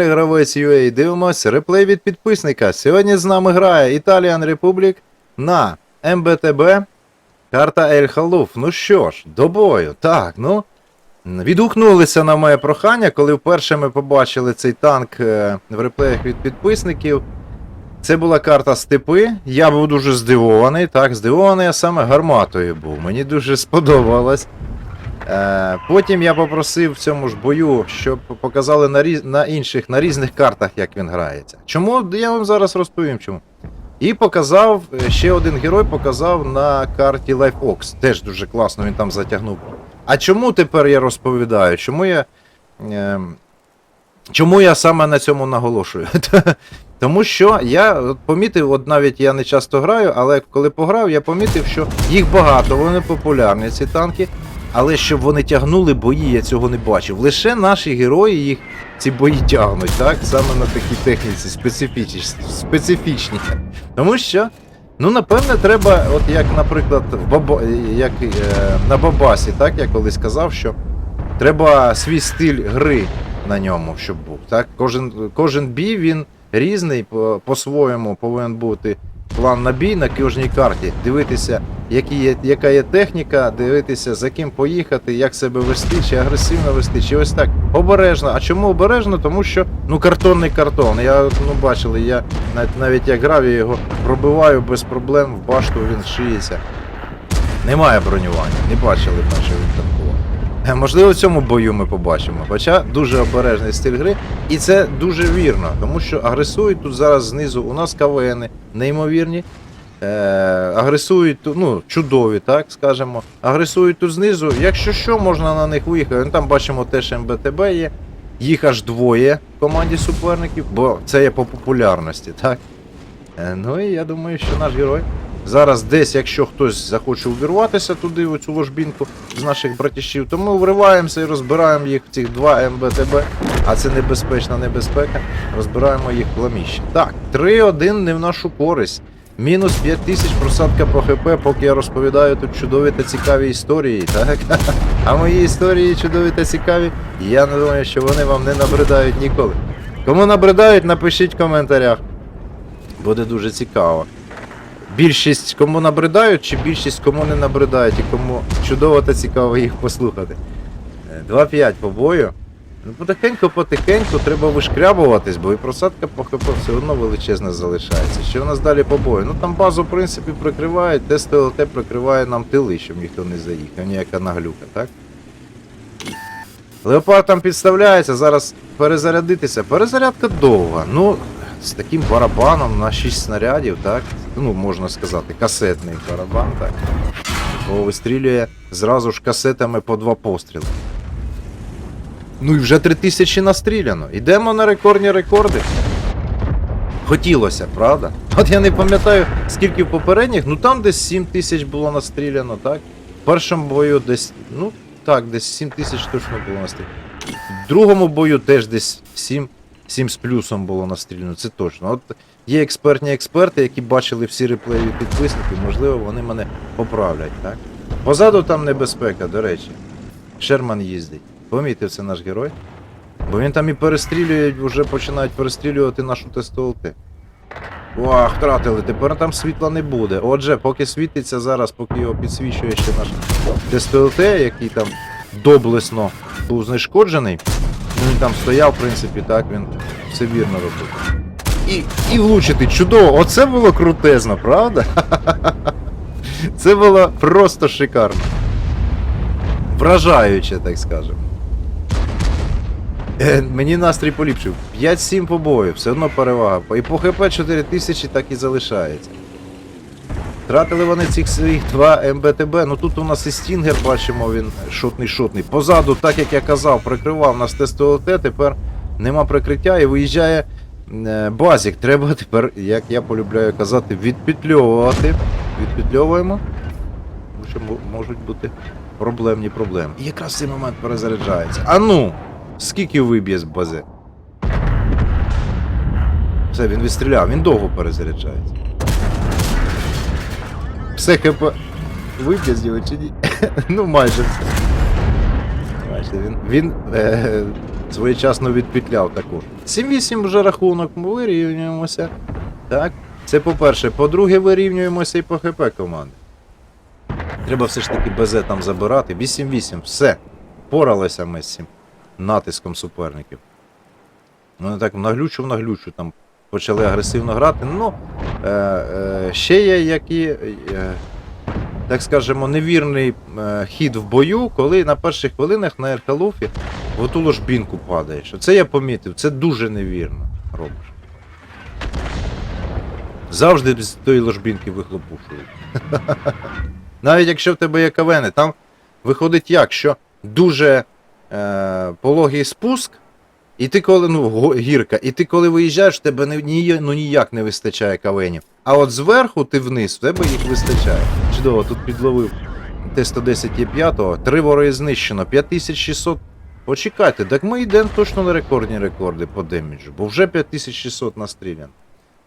Гравець UA, дивимося, реплей від підписника. Сьогодні з нами грає Italian Republic на МБТБ. Карта Ель Халуф. Ну що ж, до бою. Так, ну. Відгукнулися на моє прохання, коли вперше ми побачили цей танк е, в реплеях від підписників. Це була карта степи. Я був дуже здивований. Так, здивований я саме гарматою був. Мені дуже сподобалось. Е, Потім я попросив в цьому ж бою, щоб показали на, різ... на інших, на різних картах, як він грається. Чому? Я вам зараз розповім чому. І показав, е, ще один герой показав на карті Life Ox. Теж дуже класно він там затягнув. А чому тепер я розповідаю? Чому я. Е, чому я саме на цьому наголошую? Тому що я помітив, от навіть я не часто граю, але коли пограв, я помітив, що їх багато, вони популярні, ці танки. Але щоб вони тягнули бої, я цього не бачив. Лише наші герої їх ці бої тягнуть, так? Саме на такій техніці специфічні. специфічні. Тому що, ну напевне, треба, от як, наприклад, в Баба, як, е, на Бабасі, так я колись казав, що треба свій стиль гри на ньому, щоб був. Так? Кожен, кожен бій він різний, по- по-своєму повинен бути план на бій на кожній карті. Дивитися, які є, яка є техніка, дивитися, за ким поїхати, як себе вести, чи агресивно вести, чи ось так. Обережно. А чому обережно? Тому що ну картонний картон. Я ну бачили, я навіть, навіть як грав, я його пробиваю без проблем, в башту він шиється. Немає бронювання, не бачили танкував. Е, Можливо, в цьому бою ми побачимо. Хоча дуже обережний стиль гри, і це дуже вірно, тому що агресують тут зараз знизу. У нас КВНи неймовірні. Е, агресують тут, ну, чудові, так скажемо. Агресують тут знизу. Якщо що, можна на них виїхати. Ну, Там бачимо теж МБТБ є. Їх аж двоє в команді суперників, бо це є по популярності, так? Е, ну і я думаю, що наш герой Зараз десь, якщо хтось захоче увірватися туди, в цю ложбінку з наших братішів, то ми вриваємося і розбираємо їх в цих два МБТБ, а це небезпечна небезпека. Розбираємо їх пламіще. Так, 3-1 не в нашу користь. Мінус 5 тисяч просадка по ХП, поки я розповідаю тут чудові та цікаві історії, так? А мої історії чудові та цікаві, я не думаю, що вони вам не набридають ніколи. Кому набридають, напишіть в коментарях. Буде дуже цікаво. Більшість кому набридають, чи більшість кому не набридають, і кому чудово та цікаво їх послухати. Е, 2-5 по бою. Ну, потихеньку, потихеньку треба вишкрябуватись, бо і просадка по ХП все одно величезна залишається. Що у нас далі по бою? Ну там базу, в принципі, прикривають, де СТЛТ прикриває нам тили, щоб ніхто не заїхав, ніяка наглюка, так? Леопард там підставляється, зараз перезарядитися. Перезарядка довга. Ну, з таким барабаном на 6 снарядів, так? Ну, можна сказати, касетний барабан, так. Бо вистрілює зразу ж касетами по два постріли. Ну і вже 3000 настріляно. Йдемо на рекордні рекорди. Хотілося, правда? От я не пам'ятаю, скільки в попередніх, ну там десь 7 тисяч було настріляно, так? В першому бою десь, ну так, десь 7 тисяч точно було настріляно. В другому бою теж десь 7, 7 з плюсом було настріляно, це точно. От є експертні експерти, які бачили всі реплеї від підписників, можливо, вони мене поправлять, так? Позаду там небезпека, до речі. Шерман їздить. Помітив це наш герой. Бо він там і перестрілює, вже починають перестрілювати нашу ТСТЛТ. Ох, втратили, тепер там світла не буде. Отже, поки світиться зараз, поки його підсвічує ще наш ТСТЛТ, який там доблесно був знешкоджений. Він там стояв, в принципі, так, він все вірно робив. І, і влучити чудово, оце було крутезно, правда? Це було просто шикарно. Вражаюче, так скажемо. Е, Мені настрій поліпшив. 5-7 по бою, все одно перевага. І по ХП 4000 так і залишається. Тратили вони цих своїх два МБТБ. Ну тут у нас і Стінгер, бачимо, він шотний-шотний. Позаду, так як я казав, прикривав нас ТСТЛТ, тепер нема прикриття і виїжджає е, базік. Треба тепер, як я полюбляю казати, відпетльовувати. Відпетльовуємо. Тому що можуть бути проблемні проблеми. І якраз цей момент перезаряджається. А ну! Скільки виб'є з бази? Все, він відстріляв, він довго перезаряджається. Все ХП. Виб'є чи ні? ну майже все. Він. Він. Е, своєчасно відпетляв також. 7-8 вже рахунок, ми вирівнюємося. Так. Це по-перше. По-друге, вирівнюємося і по ХП команди. Треба все ж таки БЗ там забирати. 8-8, все. Поралися ми з цим натиском суперників. Вони так наглючу в наглючу там почали агресивно грати. Ну, ще є які, е, так скажемо, невірний е, хід в бою, коли на перших хвилинах на Еркалуфі в оту ложбінку падаєш. Оце я помітив, це дуже невірно робиш. Завжди з тої ложбінки вихлопушують. Навіть якщо в тебе є кавени, там виходить як, що дуже е, пологий спуск, і ти коли, ну, гірка, і ти коли виїжджаєш, тебе не, ні, ну, ніяк не вистачає кавенів. А от зверху ти вниз, в тебе їх вистачає. Чудово, тут підловив Т-110 є 5 три вороги знищено, 5600. Почекайте, так ми йдемо точно на рекордні рекорди по деміджу, бо вже 5600 настрілян.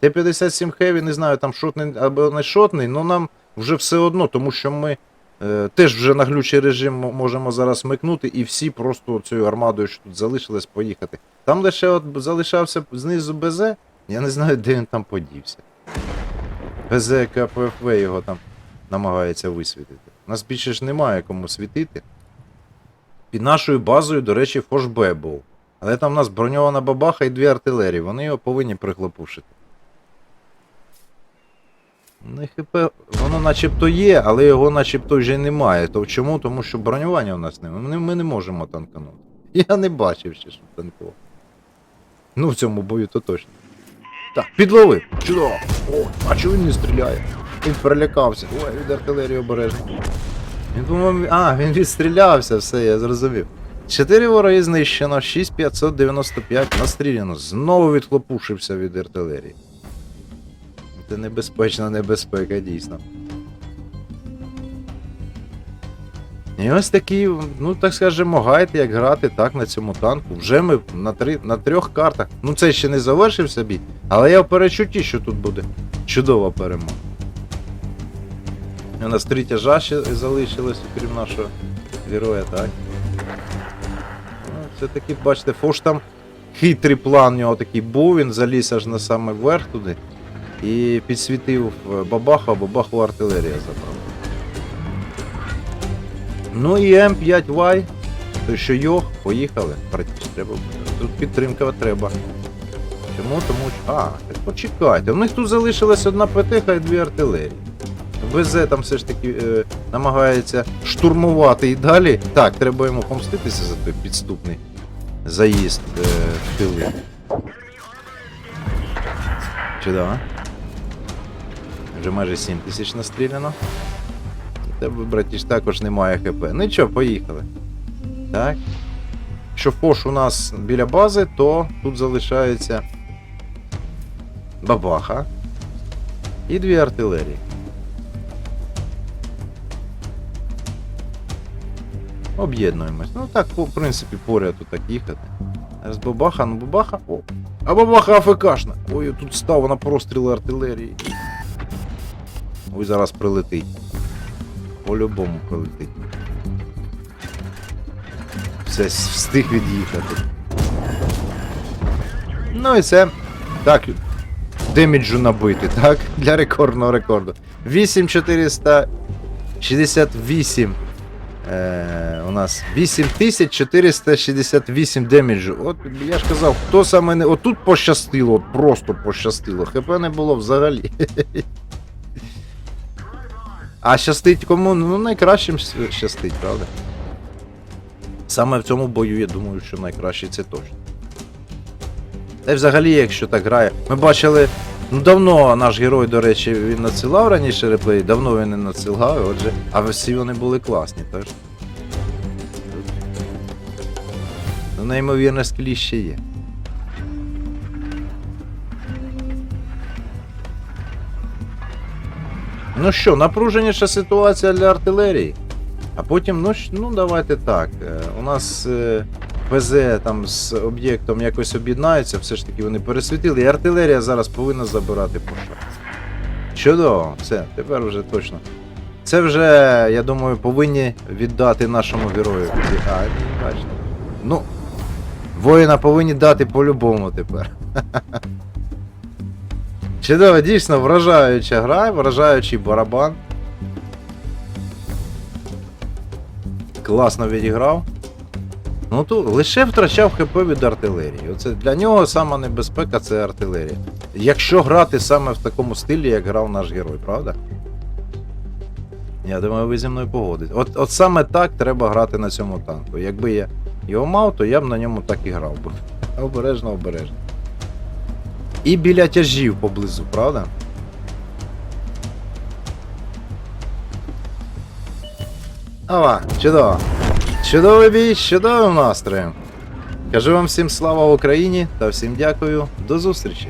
Т-57 Heavy, не знаю, там шотний або не шотний, але нам вже все одно, тому що ми теж вже на глючий режим можемо зараз микнути і всі просто цією армадою, що тут залишились, поїхати. Там лише от залишався знизу БЗ, я не знаю, де він там подівся. БЗ КПФВ його там намагається висвітити. Нас більше ж немає кому світити. Під нашою базою, до речі, Фошбе був. Але там у нас броньована бабаха і дві артилерії, вони його повинні прихлопушити. І ХП, воно начебто є, але його начебто вже немає. То чому? Тому що бронювання у нас немає. Ми, не можемо танканути. Я не бачив ще, щоб танкував. Ну, в цьому бою то точно. Так, підловив. Чудово. О, а чого він не стріляє? Він перелякався. Ой, від артилерії обережно. Він думав, а, він відстрілявся, все, я зрозумів. Чотири вороги знищено, 6595 настріляно. Знову відхлопушився від артилерії. Це небезпечна небезпека, дійсно. І ось такий, ну так скажемо, гайд, як грати так на цьому танку. Вже ми на, три, на трьох картах. Ну це ще не завершився бій, але я в перечутті, що тут буде чудова перемога. У нас три тяжа ще залишилось, окрім нашого героя, так. Ну, це такий, бачите, Фош там хитрий план у нього такий був, він заліз аж на самий верх туди і підсвітив е, бабаха, бабаху артилерія забрав. Ну і М5Y, то що йох, поїхали. Треба. Тут підтримка треба. Чому? Тому що. А, так почекайте. У них тут залишилась одна ПТХ і дві артилерії. ВЗ там все ж таки е, намагається штурмувати і далі. Так, треба йому помститися за той підступний заїзд е, в тили. Чудово. Вже майже 7 тисяч настріляно. У тебе, братіш, також немає ХП. Ну що, поїхали. Так. Якщо Фош у нас біля бази, то тут залишається бабаха і дві артилерії. Об'єднуємось. Ну так, в принципі, поряд тут так їхати. Зараз бабаха, ну бабаха. О. А бабаха АФКшна. Ой, тут став на простріли артилерії. Ой, зараз прилетить. По-любому прилетить. Все, встиг від'їхати. Ну і це. Так. Деміджу набити, так? Для рекордного рекорду. 8468. Е, у нас 8468 деміджу. От я ж казав, хто саме не. От тут пощастило, от просто пощастило. ХП не було взагалі. А щастить кому? Ну найкращим щастить, правда? Саме в цьому бою я думаю, що найкраще це точно. Та й взагалі, якщо так грає. Ми бачили. Ну давно наш герой, до речі, він надсилав раніше реплей, давно він не надсилав, отже. А всі вони були класні, теж. Ну, неймовірно, скілі ще є. Ну що, напруженіша ситуація для артилерії. А потім, ну, ну давайте так. е, У нас е, ПЗ там з об'єктом якось об'єднаються, все ж таки вони пересвітили, і артилерія зараз повинна забирати по шансу. Чудово, все, тепер вже точно. Це вже, я думаю, повинні віддати нашому герою. А, бачите. Ну, Воїна повинні дати по-любому тепер. Чудово, дійсно вражаюча гра, вражаючий барабан. Класно відіграв. Ну тут лише втрачав ХП від артилерії. Оце для нього сама небезпека це артилерія. Якщо грати саме в такому стилі, як грав наш герой, правда? Я думаю, ви зі мною погодитесь. От, от саме так треба грати на цьому танку. Якби я його мав, то я б на ньому так і грав би. Обережно, обережно. І біля тяжів поблизу, правда? Ава, чудово. Чудовий бій, чудовим настроєм. Кажу вам всім слава Україні та всім дякую. До зустрічі!